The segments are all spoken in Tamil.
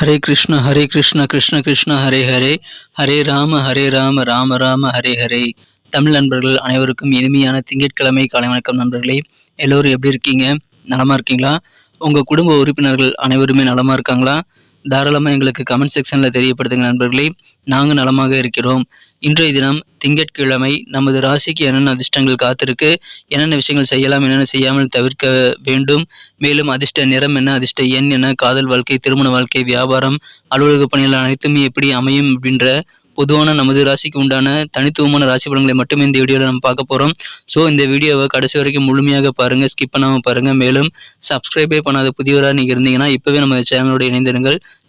ஹரே கிருஷ்ண ஹரே கிருஷ்ண கிருஷ்ண கிருஷ்ண ஹரே ஹரே. ஹரே ராம ஹரே ராம ராம ராம ஹரே ஹரே. தமிழ் நண்பர்கள் அனைவருக்கும் இனிமையான திங்கட்கிழமை காலை வணக்கம் நண்பர்களே. எல்லோரும் எப்படி இருக்கீங்க? நலமா இருக்கீங்களா? உங்க குடும்ப உறுப்பினர்கள் அனைவருமே நலமா இருக்காங்களா? தாராளமாக எங்களுக்கு கமெண்ட் செக்ஷனில் தெரியப்படுத்துங்க நண்பர்களே. நாங்கள் நலமாக இருக்கிறோம். இன்றைய தினம் திங்கட்கிழமை நமது ராசிக்கு என்னென்ன அதிர்ஷ்டங்கள் காத்திருக்கு என்னென்ன விஷயங்கள் செய்யலாம் என்னென்ன செய்யாமல் தவிர்க்க வேண்டும் மேலும் அதிர்ஷ்ட நிறம் என்ன அதிர்ஷ்ட எண் என்ன காதல் வாழ்க்கை திருமண வாழ்க்கை வியாபாரம் அலுவலக பணிகள் அனைத்துமே எப்படி அமையும் அப்படின்ற பொதுவான நமது ராசிக்கு உண்டான தனித்துவமான ராசி பலன்களை மட்டுமே இந்த வீடியோவில் நம்ம பார்க்க போகிறோம் ஸோ இந்த வீடியோவை கடைசி வரைக்கும் முழுமையாக பாருங்கள் ஸ்கிப் பண்ணாமல் பாருங்கள் மேலும் சப்ஸ்கிரைபே பண்ணாத புதியவராக நீங்கள் இருந்தீங்கன்னா இப்போவே நம்ம சேனலோட இணைந்திருங்கள்.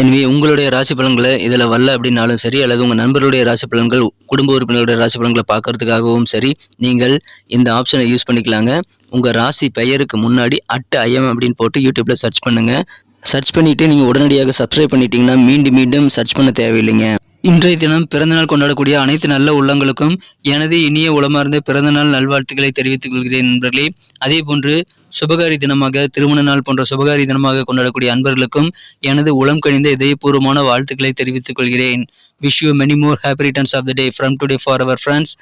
எனவே உங்களுடைய ராசி பலன்களை இதில் வரல அப்படின்னாலும் சரி அல்லது உங்கள் நண்பர்களுடைய ராசி பலன்கள் குடும்ப உறுப்பினருடைய ராசி பலன்களை பார்க்கறதுக்காகவும் சரி நீங்கள் இந்த ஆப்ஷனை யூஸ் பண்ணிக்கலாங்க. உங்கள் ராசி பெயருக்கு முன்னாடி அட் ஐஎம் அப்படின்னு போட்டு யூடியூப்பில் சர்ச் பண்ணுங்கள் சர்ச் பண்ணிவிட்டு நீங்கள் உடனடியாக சப்ஸ்கிரைப் பண்ணிட்டீங்கன்னா மீண்டும் மீண்டும் சர்ச் பண்ண தேவையில்லைங்க. இன்றைய தினம் பிறந்தநாள் கொண்டாடக்கூடிய அனைத்து நல்ல உள்ளங்களுக்கும் எனது இனிய உளமார்ந்த பிறந்தநாள் நல்வாழ்த்துக்களை தெரிவித்துக் கொள்கிறேன் நண்பர்களே. அதே போன்று சுபகாரி தினமாக திருமண நாள் போன்ற சுபகாரி தினமாக கொண்டாடக்கூடிய அன்பர்களுக்கும் எனது உளம் கணிந்த இதயபூர்வமான வாழ்த்துக்களை தெரிவித்துக் கொள்கிறேன். Wish you many more happy returns of the day from today for our friends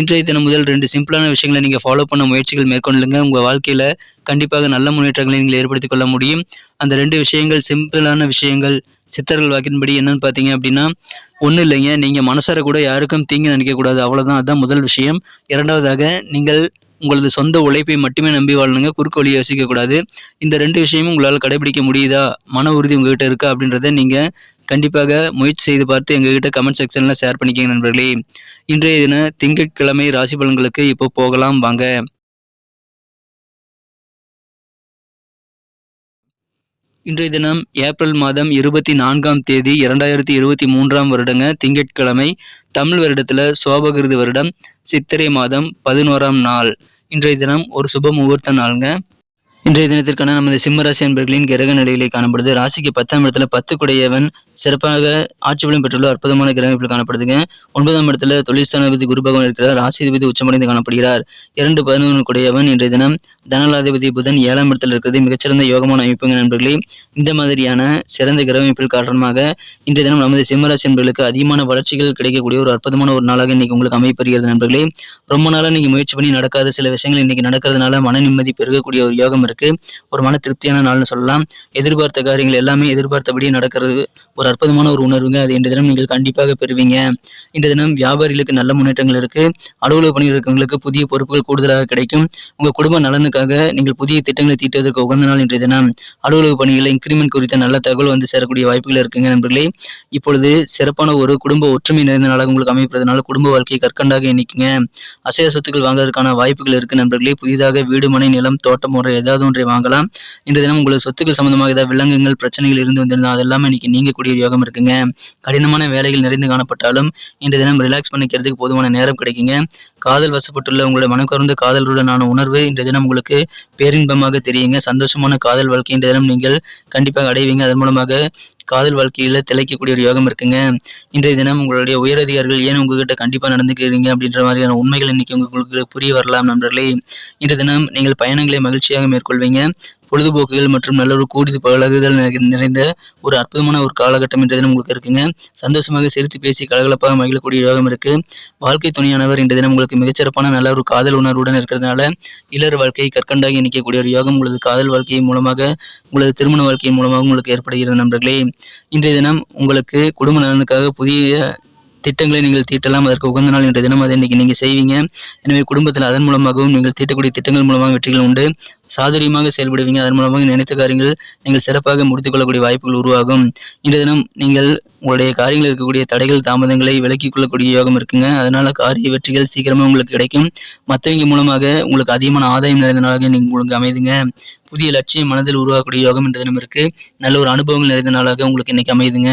இன்றைய தினம் முதல் ரெண்டு சிம்பிளான விஷயங்களை நீங்கள் ஃபாலோ பண்ண முயற்சிகள் மேற்கொள்ளுங்க. உங்கள் வாழ்க்கையில் கண்டிப்பாக நல்ல முன்னேற்றங்களை நீங்கள் ஏற்படுத்திக் கொள்ள முடியும். அந்த ரெண்டு விஷயங்கள் சிம்பிளான விஷயங்கள் சித்தர்கள் வாக்கின்படி என்னன்னு பார்த்தீங்க அப்படின்னா ஒன்றும் இல்லைங்க. நீங்கள் மனசார கூட யாருக்கும் தீங்கு நினைக்கக்கூடாது அவ்வளோதான் அதுதான் முதல் விஷயம். இரண்டாவதாக நீங்கள் உங்களது சொந்த உழைப்பை மட்டுமே நம்பி வாழணுங்க குறுக்கு வழி யோசிக்கக்கூடாது இந்த ரெண்டு விஷயமும் உங்களால் கடைபிடிக்க முடியுதா? மன உறுதி உங்ககிட்ட இருக்கா அப்படின்றத நீங்கள் கண்டிப்பாக முயற்சி செய்து பார்த்து எங்ககிட்ட கமெண்ட் செக்ஷனில் ஷேர் பண்ணிக்கங்க நண்பர்களே. இன்றைய தின திங்கட்கிழமை ராசி பலன்களுக்கு இப்போ போகலாம் வாங்க. இன்றைய தினம் ஏப்ரல் மாதம் இருபத்தி நான்காம் தேதி இரண்டாயிரத்தி இருபத்தி மூன்றாம் வருடங்க திங்கட்கிழமை தமிழ் வருடத்தில் சோபகிருது வருடம் சித்திரை மாதம் பதினோராம் நாள். இன்றைய தினம் ஒரு சுப முகூர்த்த நாளுங்க. இன்றைய தினத்திற்கான நமது சிம்மராசி அன்பர்களின் கிரக நிலையிலே காணப்படுது. ராசிக்கு பத்தாம் இடத்துல பத்து குடையவன் சிறப்பாக ஆட்சி பலம் பெற்றுள்ள அற்புதமான கிரகங்கள் காணப்படுதுங்க. ஒன்பதாம் இடத்துல தொழிற்சாலாதிபதி குரு பகவான் இருக்கிறார். ராசிதிபதி உச்சமடைந்து காணப்படுகிறார். இரண்டு பதினொன்று குடையவன் இன்றைய தினம் தனலாதிபதி புதன் ஏழாம் இடத்தில் இருக்கிறது. மிகச்சிறந்த யோகமான அமைப்புங்க நண்பர்களே. இந்த மாதிரியான சிறந்த கிரகமைப்பில் காரணமாக இன்றைய தினம் நமது சிம்மராசி நண்பர்களுக்கு அதிகமான வளர்ச்சிகள் கிடைக்கக்கூடிய ஒரு அற்புதமான ஒரு நாளாக இன்னைக்கு உங்களுக்கு அமைப்பெறுகிறது நண்பர்களே. ரொம்ப நாளாக நீங்க முயற்சி பண்ணி நடக்காத சில விஷயங்கள் இன்னைக்கு நடக்கிறதுனால மன நிம்மதி பெருகக்கூடிய ஒரு யோகம் இருக்கு. ஒரு மன திருப்தியான நாள்னு சொல்லலாம். எதிர்பார்த்த காரியங்கள் எல்லாமே எதிர்பார்த்தபடி நடக்கிறது. ஒரு அற்புதமான ஒரு உணர்வுங்க. அது இன்றைய தினம் நீங்கள் கண்டிப்பாக பெறுவீங்க. இந்த தினம் வியாபாரிகளுக்கு நல்ல முன்னேற்றங்கள் இருக்கு. அலுவலக பணியில் இருக்கவங்களுக்கு புதிய பொறுப்புகள் கூடுதலாக கிடைக்கும். உங்க குடும்ப நலனுக்காக நீங்கள் புதிய திட்டங்களை தீட்டுவதற்கு உகந்த நாள் இன்றைய தினம். அலுவலக பணிகளை இன்கிரிமெண்ட் குறித்த நல்ல தகவல் வந்து சேரக்கூடிய வாய்ப்புகள் இருக்குங்க நண்பர்களே. இப்பொழுது சிறப்பான ஒரு குடும்ப ஒற்றுமை நிறைந்த நாளாக உங்களுக்கு அமைப்பதனால குடும்ப வாழ்க்கையை கற்கண்டாக எண்ணிக்குங்க அசைய சொத்துக்கள் வாங்குவதற்கான வாய்ப்புகள் இருக்கு நண்பர்களே. புதிதாக வீடு மனை நிலம் தோட்டம் முறை ஏதாவது ஒன்றை வாங்கலாம். இன்றைய தினம் உங்களுக்கு சொத்துக்கள் சம்பந்தமாக ஏதாவது விலங்குகள் பிரச்சனைகள் இருந்து வந்திருந்தால் அதெல்லாமே இன்னைக்கு நீங்கக்கூடிய யோகம் இருக்குங்க. கடினமான வேலைகள் நிறைந்து காணப்பட்டாலும் இன்றைய தினம் ரிலாக்ஸ் பண்ணிக்கிறதுக்கு போதுமான நேரம் கிடைக்குங்க. காதல் வசப்பட்டுள்ள உங்களுடைய மனக்கருந்த காதலுடனான உணர்வு இன்றைய தினம் உங்களுக்கு பேரின்பமாக தெரியுங்க. சந்தோஷமான காதல் வாழ்க்கை இன்றைய தினம் நீங்கள் கண்டிப்பாக அடைவீங்க. அதன் மூலமாக காதல் வாழ்க்கையில் திளைக்கக்கூடிய ஒரு யோகம் இருக்குங்க. இன்றைய தினம் உங்களுடைய உயரதிகாரிகள் ஏன் உங்ககிட்ட கண்டிப்பாக நடந்துக்கிறீங்க அப்படின்ற மாதிரியான உண்மைகள் இன்னைக்கு உங்களுக்கு புரிய வரலாம் நண்பர்களே. இன்றைய தினம் நீங்கள் பயணங்களை மகிழ்ச்சியாக மேற்கொள்வீங்க. பொழுதுபோக்குகள் மற்றும் நல்ல ஒரு கூடி பழகுதல் நிறைந்த ஒரு அற்புதமான ஒரு காலகட்டம் இன்றைய தினம் உங்களுக்கு இருக்குங்க. சந்தோஷமாக சிரித்து பேசி கலகலப்பாக மகிழக்கூடிய யோகம் இருக்கு. வாழ்க்கை துணையானவர் இன்றைய தினம் உங்களுக்கு மிகச்சிறப்பான நல்ல ஒரு காதல் உணர்வுடன் இருக்கிறதுனால இளர் வாழ்க்கையை கற்கண்டாகி நிற்கக்கூடிய ஒரு யோகம் உங்களது காதல் வாழ்க்கையின் மூலமாக உங்களது திருமண வாழ்க்கையின் மூலமாக உங்களுக்கு ஏற்படுகிறது நண்பர்களே. இன்றைய தினம் உங்களுக்கு குடும்ப நலனுக்காக புதிய திட்டங்களை நீங்கள் தீட்டலாம். அதற்கு உகந்த நாள் என்ற தினம் அதை இன்னைக்கு நீங்கள் செய்வீங்க. எனவே குடும்பத்தில் அதன் மூலமாகவும் நீங்கள் தீட்டக்கூடிய திட்டங்கள் மூலமாக வெற்றிகள் உண்டு. சாதுரியமாக செயல்படுவீங்க. அதன் மூலமாக நினைத்த காரியங்கள் நீங்கள் சிறப்பாக முடித்துக்கொள்ளக்கூடிய வாய்ப்புகள் உருவாகும். இந்த தினம் நீங்கள் உங்களுடைய காரியங்கள் இருக்கக்கூடிய தடைகள் தாமதங்களை விலக்கிக் கொள்ளக்கூடிய யோகம் இருக்குங்க. அதனால காரிய வெற்றிகள் சீக்கிரமாக உங்களுக்கு கிடைக்கும். மற்றவங்க மூலமாக உங்களுக்கு அதிகமான ஆதாயம் நிறைந்த நாளாக நீங்கள் உங்களுக்கு அமைதுங்க. புதிய லட்சியம் மனதில் உருவாக்கக்கூடிய யோகம் என்ற தினம் இருக்கு. நல்ல ஒரு அனுபவங்கள் நிறைந்த நாளாக உங்களுக்கு இன்னைக்கு அமைதுங்க.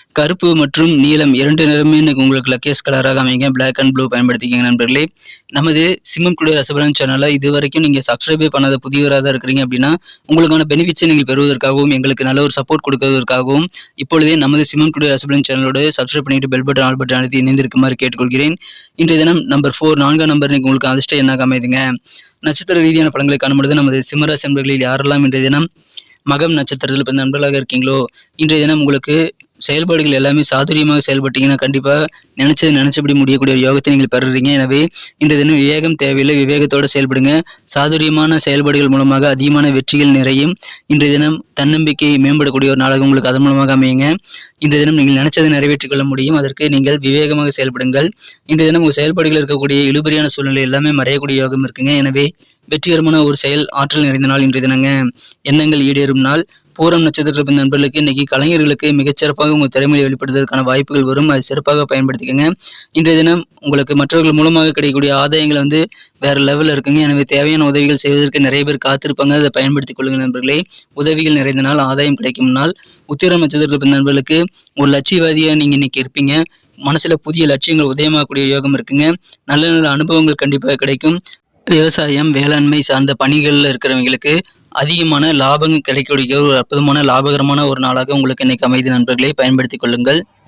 கருப்பு மற்றும் நீலம் இரண்டு நிறமே உங்களுக்கு லக்கேஸ் கலராக அமைங்க பிளாக் அண்ட் ப்ளூ பயன்படுத்திக்கிங்க நண்பர்களே. நமது சிம்மம் குடிய ரசபலன் சேனலை இது வரைக்கும் நீங்கள் சப்ஸ்கிரைபே பண்ணாத புதியவராக தான் இருக்கிறீங்க அப்படின்னா உங்களுக்கான பெனிஃபிட்ஸை நீங்கள் பெறுவதற்காகவும் எங்களுக்கு நல்ல ஒரு சப்போர்ட் கொடுக்கறதற்காகவும் இப்பொழுதே நமது சிம்மம் குடிய ரசபலன் சேனலோட சப்ஸ்கிரைப் பண்ணிட்டு பெல் பட்டன் ஆல் பட்டன் அழுத்தி இணைந்திருக்குமாறு கேட்டுக்கொள்கிறேன். இன்றைய தினம் நம்பர் ஃபோர் நான்காம் நம்பர் நீங்கள் உங்களுக்கு அதிர்ஷ்டம் என்னாக அமைதுங்க. நட்சத்திர ரீதியான பலன்களை காணும்பொழுது நமது சிம்மராசி நண்பர்களில் யாரெல்லாம் இன்றைய தினம் மகம் நட்சத்திரத்தில் பிறந்த நண்பர்களாக இருக்கீங்களோ இன்றைய தினம் உங்களுக்கு செயல்பாடுகள் எல்லாமே சாதுரியமாக செயல்பட்டீங்கன்னா கண்டிப்பாக நினைச்சது நினைச்சபடி முடியக்கூடிய ஒரு யோகத்தை நீங்கள் பெறுறீங்க. எனவே இந்த தினம் விவேகம் தேவையில்லை. விவேகத்தோடு செயல்படுங்க. சாதுரியமான செயல்பாடுகள் மூலமாக அதிகமான வெற்றிகள் நிறையும். இன்றைய தினம் தன்னம்பிக்கை மேம்படக்கூடிய ஒரு நாளாக உங்களுக்கு அதன் மூலமாக அமையுங்க. இந்த தினம் நீங்கள் நினைச்சதை நிறைவேற்றிக் கொள்ள முடியும். அதற்கு நீங்கள் விவேகமாக செயல்படுங்கள். இந்த தினம் உங்கள் செயல்பாடுகள் இருக்கக்கூடிய இழுபறியான சூழ்நிலை எல்லாமே மறையக்கூடிய யோகம் இருக்குங்க. எனவே வெற்றிகரமான ஒரு செயல் ஆற்றல் நிறைந்த நாள் இன்றைய தினங்க. எண்ணங்கள் ஈடேறும் நாள். பூரம் நட்சத்திர நண்பர்களுக்கு இன்னைக்கு கலைஞர்களுக்கு மிகச்சிறப்பாக உங்கள் திறமையை வெளிப்படுத்துவதற்கான வாய்ப்புகள் வரும். அதை சிறப்பாக பயன்படுத்திக்கோங்க. இன்றைய தினம் உங்களுக்கு மற்றவர்கள் மூலமாக கிடைக்கக்கூடிய ஆதாயங்கள் வந்து வேற லெவலில் இருக்குங்க. எனவே தேவையான உதவிகள் செய்வதற்கு நிறைய பேர் காத்திருப்பாங்க. அதை பயன்படுத்திக் கொள்ளுங்கள் நண்பர்களே. உதவிகள் நிறைந்த நாள் ஆதாயம் கிடைக்கும் நாள். உத்திரம் நட்சத்திர நண்பர்களுக்கு ஒரு லட்சியவாதியாக நீங்கள் இன்னைக்கு இருப்பீங்க. மனசுல புதிய லட்சியங்கள் உதயமாகக்கூடிய யோகம் இருக்குங்க. நல்ல நல்ல அனுபவங்கள் கண்டிப்பாக கிடைக்கும். விவசாயம் வேளாண்மை சார்ந்த பணிகளில் இருக்கிறவங்களுக்கு அதிகமான லாபங்கள் கிடைக்கக்கூடிய ஒரு அற்புதமான லாபகரமான ஒரு நாளாக உங்களுக்கு இன்னைக்கு அமைதி நண்பர்களை பயன்படுத்திக் கொள்ளுங்கள்.